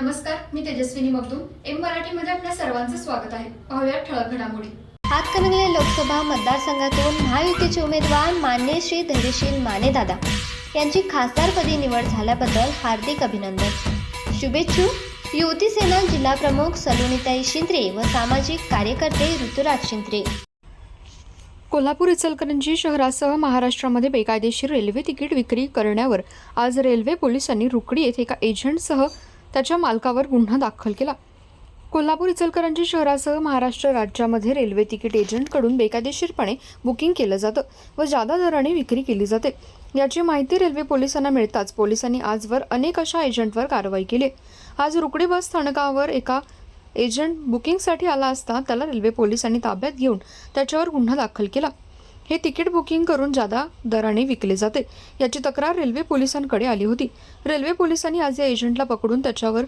नमस्कार मी तेजस्विनी मगदूम. एम मराठीमध्ये आपल्या सर्वांचं स्वागत आहे. पाहूया ठळक घडामोडी. हातकणंगले लोकसभा मतदारसंघातून महायुतीचे उमेदवार मान्य श्री धैर्यशील मानेदादा यांची खासदारपदी निवड झाल्याबद्दल हार्दिक अभिनंदन. शुभेच्छुक युवती सेना जिल्हा प्रमुख सलोनीताई शिंत्रे व सामाजिक कार्यकर्ते ऋतुराज शिंत्रे कोल्हापूर इचलकरंजी शहरासह महाराष्ट्रामध्ये बेकायदेशीर रेल्वे तिकीट विक्री करण्यावर आज रेल्वे पोलिसांनी रुकडी येथे एका एजंटसह त्याच्या मालकावर गुन्हा दाखल केला. कोल्हापूर इचलकरंजी शहरासह महाराष्ट्र राज्यामध्ये रेल्वे तिकीट एजंटकडून बेकायदेशीरपणे बुकिंग केलं जातं व जादा दराने विक्री केली जाते. याची माहिती रेल्वे पोलिसांना मिळताच पोलिसांनी आजवर अनेक अशा एजंटवर कारवाई केली. आज रुकडी बस स्थानकावर एका एजंट बुकिंगसाठी आला असता त्याला रेल्वे पोलिसांनी ताब्यात घेऊन त्याच्यावर गुन्हा दाखल केला. हे तिकीट बुकिंग करून जादा दराने विकले जाते. याची तक्रार रेल्वे पोलिसांकडे आली होती. रेल्वे पोलिसांनी आज या एजंटला पकडून त्याच्यावर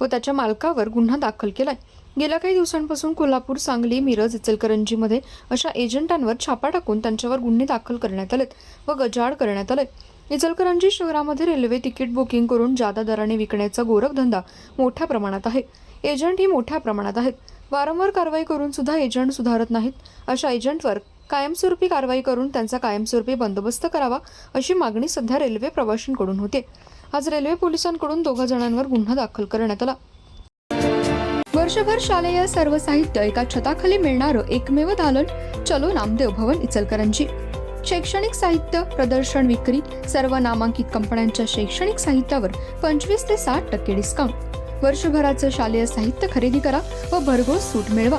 व त्याच्या मालकावर गुन्हा दाखल केलाय. गेल्या काही दिवसांपासून कोल्हापूर सांगली मिरज इचलकरंजीमध्ये अशा एजंटांवर छापा टाकून त्यांच्यावर गुन्हे दाखल करण्यात आलेत व गजाड करण्यात आले इचलकरंजी शहरामध्ये रेल्वे तिकीट बुकिंग करून जादा दराने विकण्याचा गोरखधंदा मोठ्या प्रमाणात आहे. एजंट ही मोठ्या प्रमाणात आहेत. वारंवार कारवाई करून सुद्धा एजंट सुधारत नाहीत. अशा एजंटवर कायमस्वरूपी कारवाई करून त्यांचा कायमस्वरूपी बंदोबस्त करावा अशी मागणी सध्या रेल्वे प्रवाशांकडून होते. आज रेल्वे पोलिसांकडून दोघा जणांवर गुन्हा दाखल करण्यात आला. वर्षभर शालेय सर्व साहित्य एका छताखाली मिळणारं एकमेव दालन चलो नामदेव भवन इचलकरंजी. शैक्षणिक साहित्य प्रदर्शन विक्री सर्व नामांकित कंपन्यांच्या शैक्षणिक साहित्यावर पंचवीस ते साठ टक्के डिस्काउंट वर्षभराचं शालेय साहित्य खरेदी करा व भरघोस सूट मिळवा.